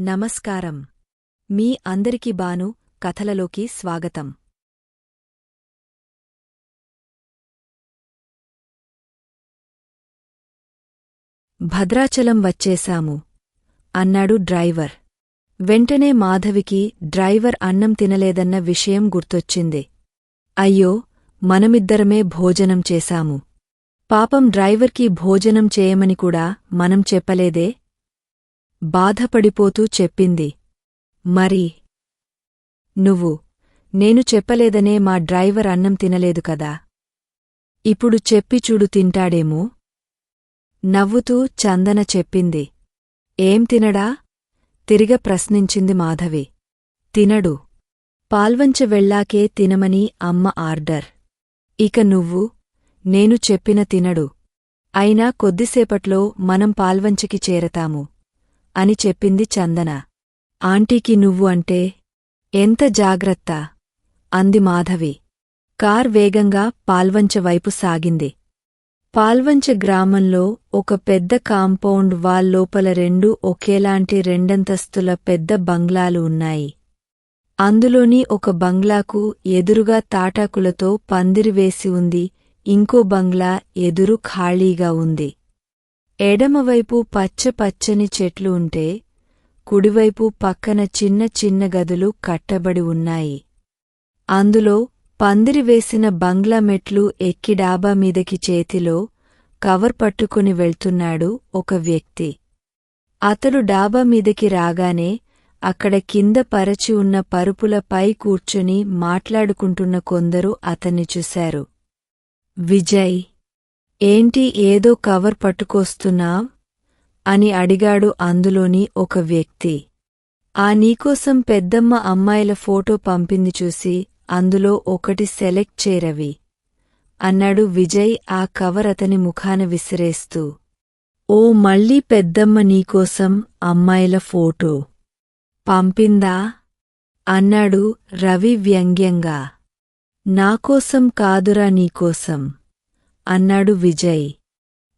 నమస్కారం. మీ అందరికి బాను కథలలోకి స్వాగతం. భద్రాచలం వచ్చేశాము. అన్నాడు డ్రైవర్. వెంటనే మాధవికి డ్రైవర్ అన్నం తినలేదన్న విషయం గుర్తొచ్చింది. అయ్యో మనమిద్దరమే భోజనం చేశాము. పాపం డ్రైవర్కి భోజనం చేయమని కూడా మనం చెప్పలేదే? బాధపడిపోతూ చెప్పింది. మరి? నువ్వు నేను చెప్పలేదనే మా డ్రైవర్ అన్నం తినలేదు కదా? ఇప్పుడు చెప్పి చూడు తింటాడేమో? నవ్వుతూ చందన చెప్పింది. ఏం తినడా? తిరిగ ప్రశ్నించింది మాధవి. తినడు. పాల్వంచ వెళ్ళాకే తినమని అమ్మ ఆర్డర్. ఇక నువ్వు నేను చెప్పిన తినడు. అయినా కొద్దిసేపట్లో మనం పాల్వంచకి చేరతాము. అని చెప్పింది చందన. ఆంటీకి నువ్వు అంటే ఎంత జాగ్రత్త అంది మాధవి. కార్ వేగంగా పాల్వంచ వైపు సాగింది. పాల్వంచ గ్రామంలో ఒక పెద్ద కాంపౌండ్ వాల్ లోపల రెండు ఒకేలాంటి రెండంతస్తుల పెద్ద బంగ్లాలు ఉన్నాయి. అందులోని ఒక బంగ్లాకు ఎదురుగా తాటాకులతో పందిరివేసి ఉంది ఇంకో బంగ్లా ఎదురు ఖాళీగా ఉంది. ఎడమవైపు పచ్చ పచ్చని చెట్లు ఉంటే కుడివైపు పక్కన చిన్న చిన్న గదులు కట్టబడి ఉన్నాయి. అందులో పందిరివేసిన బంగ్లా మెట్లు ఎక్కి డాబా మీదకి చేతిలో కవర్ పట్టుకుని వెళ్తున్నాడు ఒక వ్యక్తి. అతడు డాబా మీదకి రాగానే అక్కడ కింద పరచి ఉన్న పరుపులపై కూర్చుని మాట్లాడుకుంటున్న కొందరు అతన్ని చూశారు. విజయ్ ఏంటి ఏదో కవర్ పట్టుకొస్తున్నావ్? అని అడిగాడు అందులోని ఒక వ్యక్తి. ఆ నీకోసం పెద్దమ్మ అమ్మాయిల ఫోటో పంపింది చూసి అందులో ఒకటి సెలెక్ట్ చేరవి అన్నాడు విజయ్ ఆ కవర్ అతని ముఖాన విసిరేస్తూ. ఓ మళ్ళీ పెద్దమ్మ నీకోసం అమ్మాయిల ఫోటో పంపిందా? అన్నాడు రవి వ్యంగ్యంగా. నాకోసం కాదురా నీకోసం. అన్నాడు విజయ్.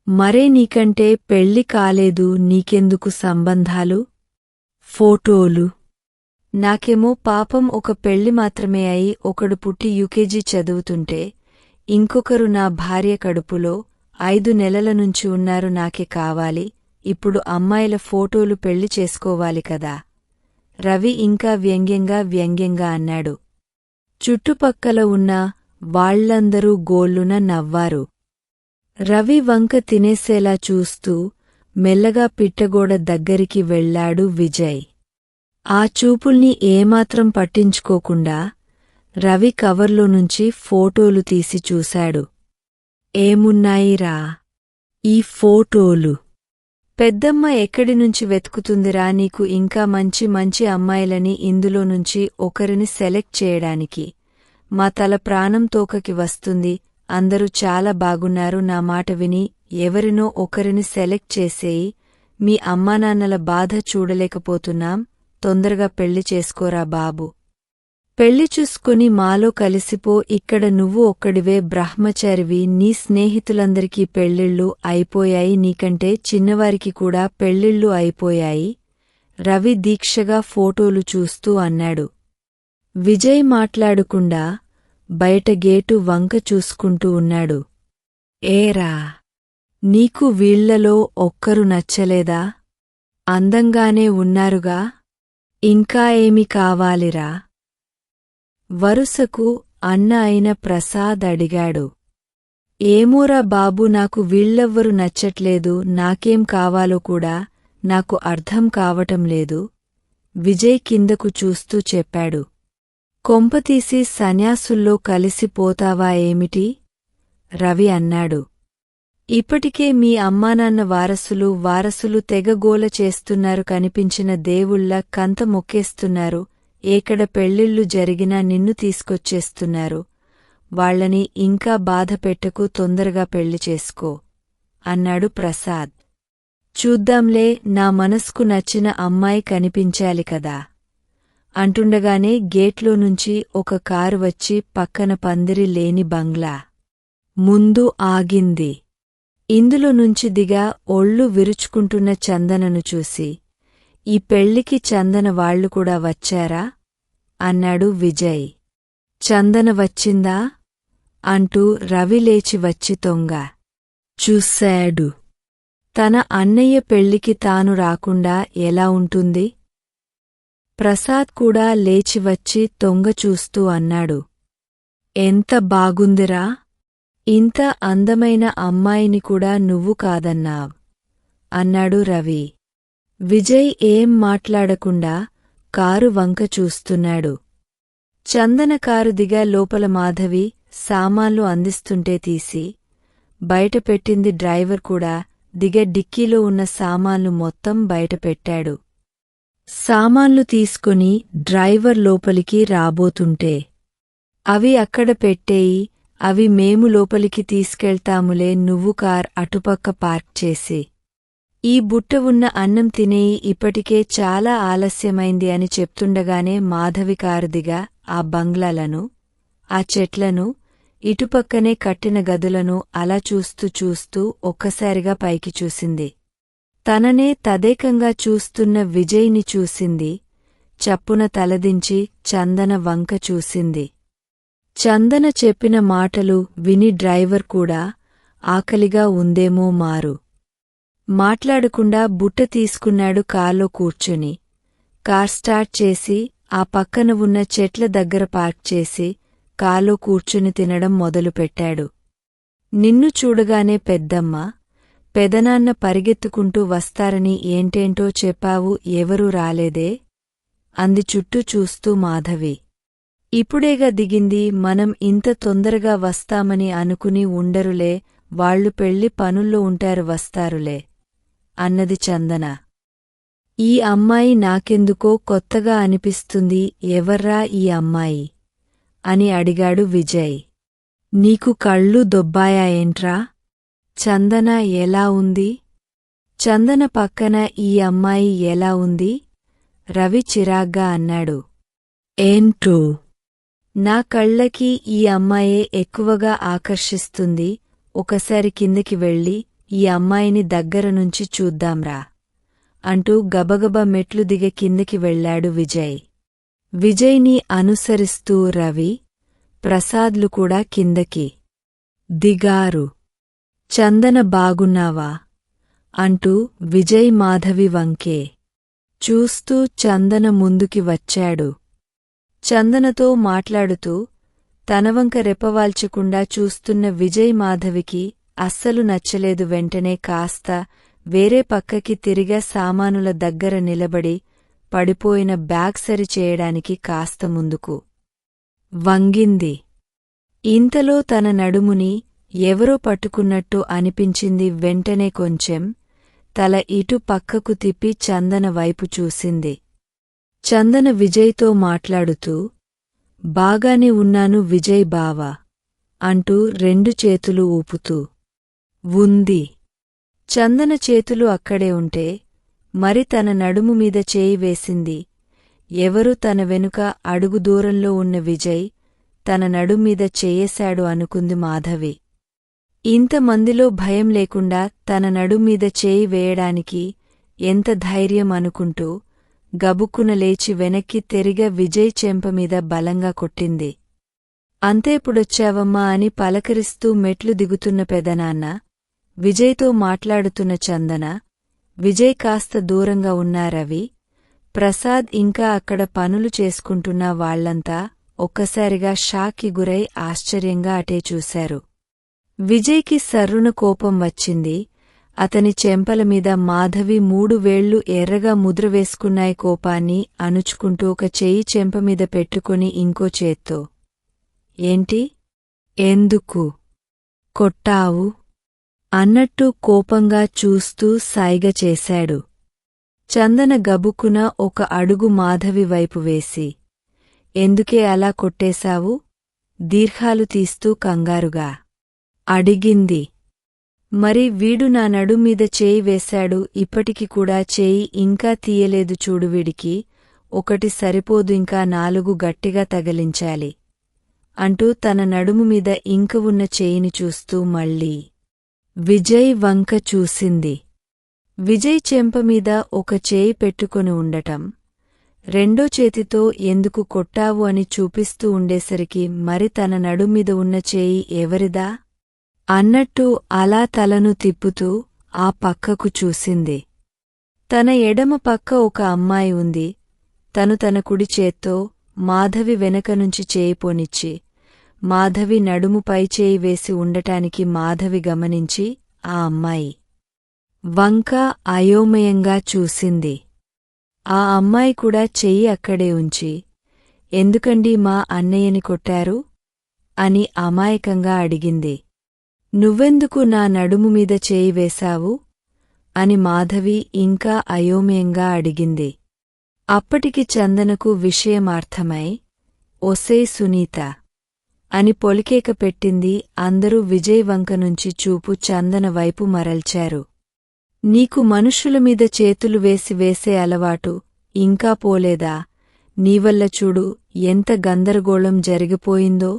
మరే నీకంటే పెళ్ళి కాలేదు నీకెందుకు సంబంధాలు? ఫోటోలు. నాకేమో పాపం ఒక పెళ్ళి మాత్రమే అయి ఒకడు పుట్టి యూకేజీ చదువుతుంటే ఇంకొకరు నా భార్య కడుపులో ఐదు నెలల నుంచి ఉన్నారు నాకే కావాలి ఇప్పుడు అమ్మాయిల ఫోటోలు పెళ్ళి చేసుకోవాలి కదా. రవి ఇంకా వ్యంగ్యంగా వ్యంగ్యంగా అన్నాడు. చుట్టుపక్కల ఉన్న వాళ్ళందరూ గోళ్ళున నవ్వారు. రవి వంక తినేసేలా చూస్తూ మెల్లగా పిట్టగోడ దగ్గరికి వెళ్ళాడు విజయ్. ఆ చూపుల్ని ఏమాత్రం పట్టించుకోకుండా రవి కవర్లో నుంచి ఫోటోలు తీసి చూశాడు. ఏమున్నాయిరా ఈ ఫోటోలు. పెద్దమ్మ ఎక్కడి నుంచి వెతుకుతుందిరా నీకు ఇంకా మంచి మంచి అమ్మాయిలని ఇందులో నుంచి ఒకరిని సెలెక్ట్ చేయడానికి. మా తల ప్రాణం తోకకి వస్తుంది అందరూ చాలా బాగున్నారు. నా మాట విని ఎవరినో ఒకరిని సెలెక్ట్ చేసేయి మీ అమ్మానాన్నల బాధ చూడలేకపోతున్నాం. తొందరగా పెళ్ళి చేసుకోరా బాబు. పెళ్ళి చూసుకుని మాలో కలిసిపో. ఇక్కడ నువ్వు ఒక్కడివే బ్రహ్మచారివి. నీ స్నేహితులందరికీ పెళ్ళిళ్ళు అయిపోయాయి. నీకంటే చిన్నవారికి కూడా పెళ్ళిళ్ళు అయిపోయాయి. రవి దీక్షగా ఫోటోలు చూస్తూ అన్నాడు. విజయ్ మాట్లాడకుండా బయట గేటు వంక చూసుకుంటూ ఉన్నాడు. ఏరా నీకు వీళ్ళలో ఒక్కరు నచ్చలేదా? అందంగానే ఉన్నారుగా? ఇంకా ఏమి కావాలిరా? వరుసకు అన్న అయిన ప్రసాద్ అడిగాడు. ఏమోరా బాబు నాకు వీళ్ళెవ్వరు నచ్చట్లేదు నాకేం కావాలో కూడా నాకు అర్థం కావటం లేదు. విజయ్ కిందకు చూస్తూ చెప్పాడు. కొంపతీసి సన్యాసుల్లో కలిసిపోతావా ఏమిటి? రవి అన్నాడు. ఇప్పటికే మీ అమ్మానాన్న వారసులు వారసులు తెగగోల చేస్తున్నారు కనిపించిన దేవుళ్ళ కంత మొక్కేస్తున్నారు ఏకడ పెళ్ళిళ్ళు జరిగినా నిన్ను తీసుకొచ్చేస్తున్నారు వాళ్ళని ఇంకా బాధ పెట్టకు తొందరగా పెళ్ళి చేసుకో అన్నాడు ప్రసాద్. చూద్దాంలే నా మనస్కు నచ్చిన అమ్మాయి కనిపించాలి కదా. అంటుండగానే గేట్లో నుంచి ఒక కారు వచ్చి పక్కన పందిరి లేని బంగ్లా. ముందు ఆగింది. ఇందులో నుంచి దిగా ఒళ్ళు విరుచుకుంటున్న చందనను చూసి ఈ పెళ్ళికి చందన వాళ్ళు కూడా వచ్చారా? అన్నాడు విజయ్. చందన వచ్చిందా? అంటూ రవి లేచి వచ్చి తొంగ. చూశాడు. తన అన్నయ్య పెళ్ళికి తాను రాకుండా ఎలా ఉంటుంది? ప్రసాద్ కూడా లేచివచ్చి తొంగచూస్తూ అన్నాడు. ఎంత బాగుందిరా! ఇంత అందమైన అమ్మాయిని కూడా నువ్వు కాదన్నావ్! అన్నాడు రవి. విజయ్ ఏం మాట్లాడకుండా కారు వంక చూస్తున్నాడు. చందన కారు దిగా లోపల మాధవి సామాన్లు అందిస్తుంటే తీసి బయటపెట్టింది డ్రైవర్ కూడా దిగ డిక్కీలో ఉన్న సామాన్లు మొత్తం బయటపెట్టాడు సామాన్లు తీసుకుని డ్రైవర్ లోపలికి రాబోతుంటే అవి అక్కడ పెట్టేయి అవి మేము లోపలికి తీసుకెళ్తాములే నువ్వు కార్ అటుపక్క పార్క్ చేసి. ఈ బుట్ట ఉన్న అన్నం తినేయి ఇప్పటికే చాలా ఆలస్యమైంది అని చెప్తుండగానే మాధవి కారుదిగా ఆ బంగ్లాలను ఆ చెట్లను ఇటుపక్కనే కట్టిన గదులను అలా చూస్తూ చూస్తూ ఒక్కసారిగా పైకి చూసింది. తననే తదేకంగా చూస్తున్న విజయ్ని చూసింది. చప్పున తలదించి చందన వంక చూసింది. చందన చెప్పిన మాటలు విని డ్రైవర్ కూడా ఆకలిగా ఉందేమో మారు. మాట్లాడకుండా బుట్ట తీసుకున్నాడు కార్లో కూర్చుని. కార్ స్టార్ట్ చేసి ఆ పక్కన ఉన్న చెట్ల దగ్గర పార్క్ చేసి కార్లో కూర్చుని తినడం మొదలుపెట్టాడు. నిన్ను చూడగానే పెద్దమ్మ పెదనాన్న పరిగెత్తుకుంటూ వస్తారని ఏంటేంటో చెప్పావు ఎవరూ రాలేదే? అంది చుట్టూ చూస్తూ మాధవి. ఇప్పుడేగా దిగింది మనం ఇంత తొందరగా వస్తామని అనుకుని ఉండరులే వాళ్ళు పెళ్ళి పనుల్లో ఉంటారు వస్తారులే అన్నది చందన. ఈ అమ్మాయి నాకెందుకో కొత్తగా అనిపిస్తుంది ఎవర్రా ఈ అమ్మాయి? అని అడిగాడు విజయ్. నీకు కళ్ళు దొబ్బాయాయేంట్రా చందన ఎలా ఉంది? చందన పక్కన ఈ అమ్మాయి ఎలా ఉంది? రవి చిరాగ్గా అన్నాడు. ఏంటూ? నా కళ్ళకి ఈ అమ్మాయే ఎక్కువగా ఆకర్షిస్తుంది. ఒకసారి కిందికి వెళ్ళి ఈ అమ్మాయిని దగ్గరనుంచి చూద్దాంరా అంటూ గబగబ మెట్లు దిగ కిందికి వెళ్ళాడు విజయ్. విజయ్ని అనుసరిస్తూ రవి ప్రసాద్లు కూడా కిందకి. దిగారు. చందన బాగున్నావా? అంటూ విజయ్ మాధవి వంకే. చూస్తూ చందన ముందుకి వచ్చాడు. చందనతో మాట్లాడుతూ తనవంక రెప్పవాల్చకుండా చూస్తున్న విజయ్ మాధవికి అస్సలు నచ్చలేదు. వెంటనే కాస్త వేరే పక్కకి తిరిగా సామానుల దగ్గర నిలబడి పడిపోయిన బ్యాగ్ సరిచేయడానికి కాస్త ముందుకు వంగింది. ఇంతలో తన నడుముని ఎవరో పట్టుకున్నట్టు అనిపించింది వెంటనే కొంచెం. తల ఇటు పక్కకు తిప్పి చందన వైపు చూసింది. చందన విజయ్తో మాట్లాడుతూ బాగానే ఉన్నాను విజయ్ బావా అంటూ రెండు చేతులు ఊపుతూ ఉంది. చందన చేతులు అక్కడే ఉంటే మరి తన నడుము మీద చేయి వేసింది. ఎవరు తన వెనుక అడుగు దూరంలో ఉన్న విజయ్ తన నడుమీద చేయేశాడు అనుకుంది మాధవి. ఇంతమందిలో భయం లేకుండా తన నడుమీద చేయి వేయడానికి ఎంత ధైర్యం అనుకుంటూ గబుక్కున లేచి వెనక్కి తెరిగ విజయ్ చెంపమీద బలంగా కొట్టింది. అంతేపుడొచ్చావమ్మా అని పలకరిస్తూ మెట్లు దిగుతున్న పెదనాన్న విజయ్తో మాట్లాడుతున్న చందన విజయ్ కాస్త దూరంగా ఉన్న రవి ప్రసాద్ ఇంకా అక్కడ పనులు చేసుకుంటున్న వాళ్ళంతా ఒక్కసారిగా షాక్కి గురై ఆశ్చర్యంగా అటే చూశారు. విజయ్కి సర్రున కోపం వచ్చింది. అతని చెంపలమీద మాధవి మూడు వేళ్ళు ఎర్రగా ముద్ర వేసుకున్నాయి కోపాన్ని అణుచుకుంటూ ఒక చెయ్యి చెంపమీద పెట్టుకుని ఇంకో చేత్తో. ఏంటి? ఎందుకు? కొట్టావు? అన్నట్టు కోపంగా చూస్తూ సాయిగ చేశాడు. చందన గబుకున ఒక అడుగు మాధవి వైపు వేసి ఎందుకే అలా కొట్టేశావు? దీర్ఘాలు తీస్తూ కంగారుగా. అడిగింది. మరి వీడు నా నడుమీద చేయి వేశాడు ఇప్పటికి కూడా చేయి ఇంకా తీయలేదు చూడు వీడికి ఒకటి సరిపోదు ఇంకా నాలుగు గట్టిగా తగిలించాలి అంటూ తన నడుము మీద ఇంక ఉన్న చేయిని చూస్తూ మళ్ళీ విజయ్ వంక చూసింది. విజయ్ చెంపమీద ఒక చేయి పెట్టుకొని ఉండటం రెండో చేతితో ఎందుకు కొట్టావు అని చూపిస్తూ ఉండేసరికి మరి తన నడుమీద ఉన్న చేయి ఎవరిదా? అన్నట్టు అలా తలను తిప్పుతూ ఆ పక్కకు చూసింది. తన ఎడమ పక్క ఒక అమ్మాయి ఉంది. తను తన కుడి చేత్తో మాధవి వెనక నుంచి చేయి పోనిచ్చి మాధవి నడుముపై చేయి వేసి ఉండటానికి మాధవి గమనించి ఆ అమ్మాయి వంక అయోమయంగా చూసింది. ఆ అమ్మాయి కూడా చెయ్యి అక్కడే ఉంచి ఎందుకండి మా అన్నయ్యని కొట్టారు? అని అమాయకంగా అడిగింది. నువ్వెందుకు నా నడుము మీద చేయి వేశావు? అని మాధవి ఇంకా అయోమయంగా అడిగింది. అప్పటికి చందనకు విషయమార్థమై ఒసే సునీత! అని పొలికేక పెట్టింది అందరూ విజయ్ వంక నుంచి చూపు చందన వైపు మరల్చారు. నీకు మనుషుల మీద చేతులు వేసి వేసే అలవాటు ఇంకా పోలేదా? నీవల్ల చూడు ఎంత గందరగోళం జరిగిపోయిందో!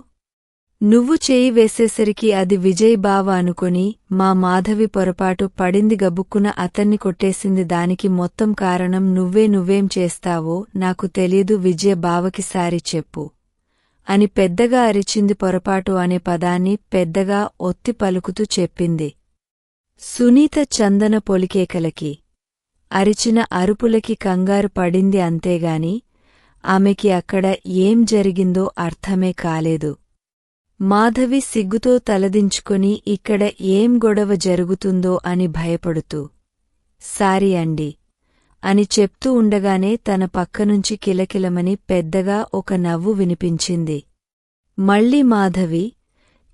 నువ్వు చేయి వేసేసరికి అది విజయ్ బావ అనుకొని మా మాధవి పొరపాటు పడింది గబుక్కున అతన్ని కొట్టేసింది దానికి మొత్తం కారణం నువ్వే నువ్వేం చేస్తావో నాకు తెలీదు విజయ బావకి సారి చెప్పు. అని పెద్దగా అరిచింది పొరపాటు అనే పదాన్ని పెద్దగా ఒత్తి పలుకుతూ చెప్పింది. సునీత చందన పొలికేకలకి. అరిచిన అరుపులకి కంగారు పడింది అంతేగాని ఆమెకి అక్కడ ఏం జరిగిందో అర్థమే కాలేదు. మాధవి సిగ్గుతో తలదించుకొని ఇక్కడ ఏం గొడవ జరుగుతుందో అని భయపడుతూ సారీ అండి అని చెప్తూ ఉండగానే తన పక్కనుంచి కిలకిలమని పెద్దగా ఒక నవ్వు వినిపించింది. మళ్ళీ మాధవి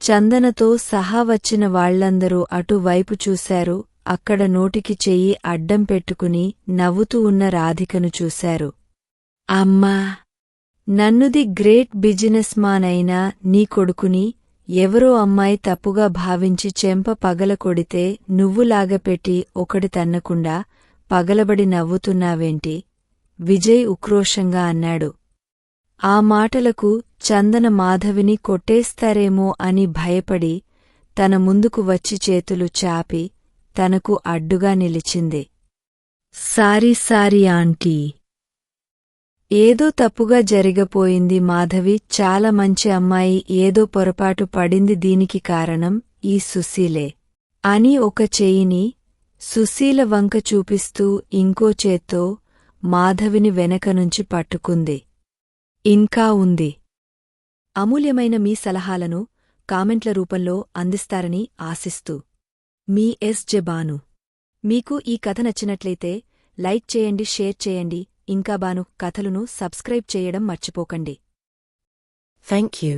చందనతో సహా వచ్చిన వాళ్ళందరూ అటువైపు చూశారు అక్కడ నోటికి చెయ్యి అడ్డం పెట్టుకుని నవ్వుతూ ఉన్న రాధికను చూశారు. అమ్మా! నన్నుది గ్రేట్ బిజినెస్ మాన్ అయినా నీ కొడుకుని ఎవరో అమ్మాయి తప్పుగా భావించి చెంప పగల కొడితే నువ్వులాగపెట్టి ఒకటి తన్నకుండా పగలబడి నవ్వుతున్నావేంటి? విజయ్ ఉక్రోషంగా అన్నాడు. ఆ మాటలకు చందన మాధవిని కొట్టేస్తారేమో అని భయపడి తన ముందుకు వచ్చి చేతులు చాపి తనకు అడ్డుగా నిలిచింది. Sorry sorry aunty. ఏదో తప్పుగా జరిగపోయింది మాధవి చాలా మంచి అమ్మాయి ఏదో పొరపాటు పడింది దీనికి కారణం ఈ సుశీలే అని ఒక చేయిని సుశీల వంక చూపిస్తూ ఇంకో చేత్తో మాధవిని వెనక నుంచి పట్టుకుంది. ఇంకా ఉంది. అమూల్యమైన మీ సలహాలను కామెంట్ల రూపంలో అందిస్తారని ఆశిస్తూ. మీ ఎస్ జెబాను. మీకు ఈ కథ నచ్చినట్లయితే లైక్ చేయండి షేర్ చేయండి ఇంకా బాను కథలను సబ్స్క్రైబ్ చేయడం మర్చిపోకండి. Thank you